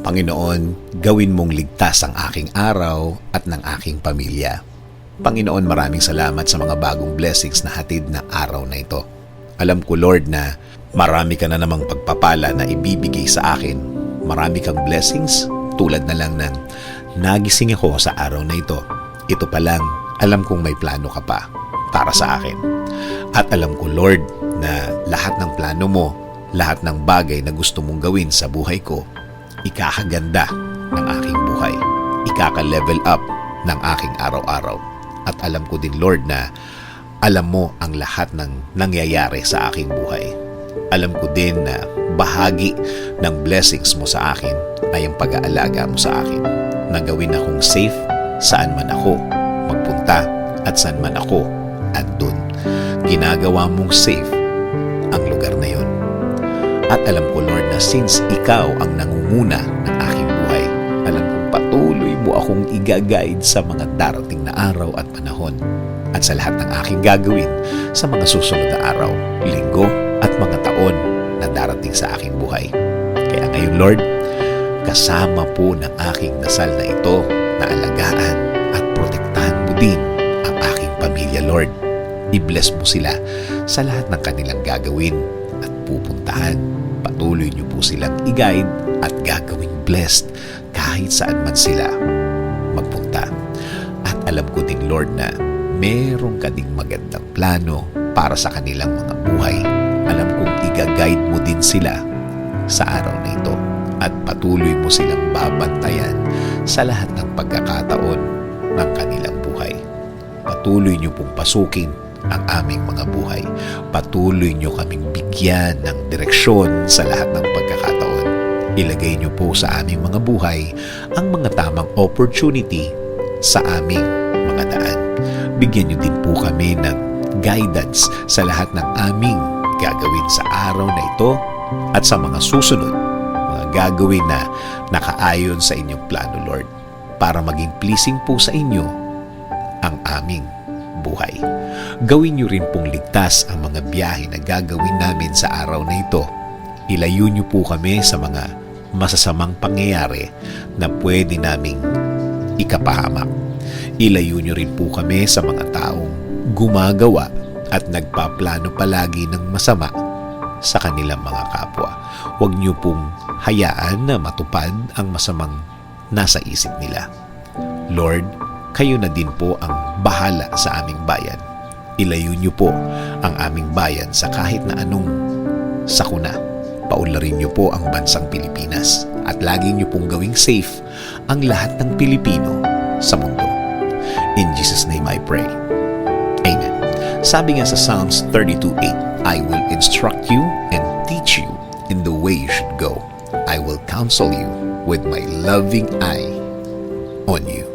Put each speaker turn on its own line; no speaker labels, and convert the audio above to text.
Panginoon, gawin mong ligtas ang aking araw at ng aking pamilya. Panginoon, maraming salamat sa mga bagong blessings na hatid na araw na ito. Alam ko, Lord, na marami ka na namang pagpapala na ibibigay sa akin. Marami kang blessings tulad na lang ng nagising ako sa araw na ito. Ito pa lang, alam kong may plano ka pa para sa akin. At alam ko, Lord, na lahat ng plano mo, lahat ng bagay na gusto mong gawin sa buhay ko, ikakaganda ng aking buhay. Ikaka-level up ng aking araw-araw. At alam ko din, Lord, na alam mo ang lahat ng nangyayari sa aking buhay. Alam ko din na bahagi ng blessings mo sa akin ay ang pag-aalaga mo sa akin. Na gawin akong safe saan man ako magpunta at saan man ako andun. Ginagawa mong safe ang lugar na yon. At alam ko, Lord, na since ikaw ang nangunguna ng aking buhay, alam kong patuloy mo akong igaguide sa mga darating na araw at panahon at sa lahat ng aking gagawin sa mga susunod na araw, linggo at mga taon na darating sa aking buhay. Kaya ngayon, Lord, kasama po ng aking dasal na ito na alagaan at protektahan mo din ang aking pamilya, Lord. I-bless mo sila sa lahat ng kanilang gagawin at pupuntahan. Patuloy niyo po silang i-guide at gagawing blessed kahit saan man sila magpunta. At alam ko din, Lord, na meron ka ding magandang plano para sa kanilang mga buhay. Alam kong i-guide mo din sila sa araw na ito at patuloy mo silang babantayan sa lahat ng pagkakataon ng kanilang buhay. Patuloy niyo pong pasukin ang aming mga buhay. Patuloy niyo kaming bigyan ng direksyon sa lahat ng pagkakataon. Ilagay niyo po sa aming mga buhay ang mga tamang opportunity sa aming mga daan. Bigyan niyo din po kami ng guidance sa lahat ng aming gagawin sa araw na ito at sa mga susunod mga gagawin na nakaayon sa inyong plano, Lord, para maging pleasing po sa inyo ang aming buhay. Gawin niyo rin pong ligtas ang mga biyahe na gagawin namin sa araw na ito. Ilayo niyo po kami sa mga masasamang pangyayari na pwede naming ikapahamak. Ilayo niyo rin po kami sa mga taong gumagawa at nagpaplano palagi ng masama sa kanilang mga kapwa. Huwag niyo pong hayaan na matupad ang masamang nasa isip nila. Lord, kayo na din po ang bahala sa aming bayan. Ilayo niyo po ang aming bayan sa kahit na anong sakuna. Paunlarin niyo po ang bansang Pilipinas at lagi niyo pong gawing safe ang lahat ng Pilipino sa mundo. In Jesus' name I pray. Amen. Sabi nga sa Psalms 32.8, I will instruct you and teach you in the way you should go. I will counsel you with my loving eye on you.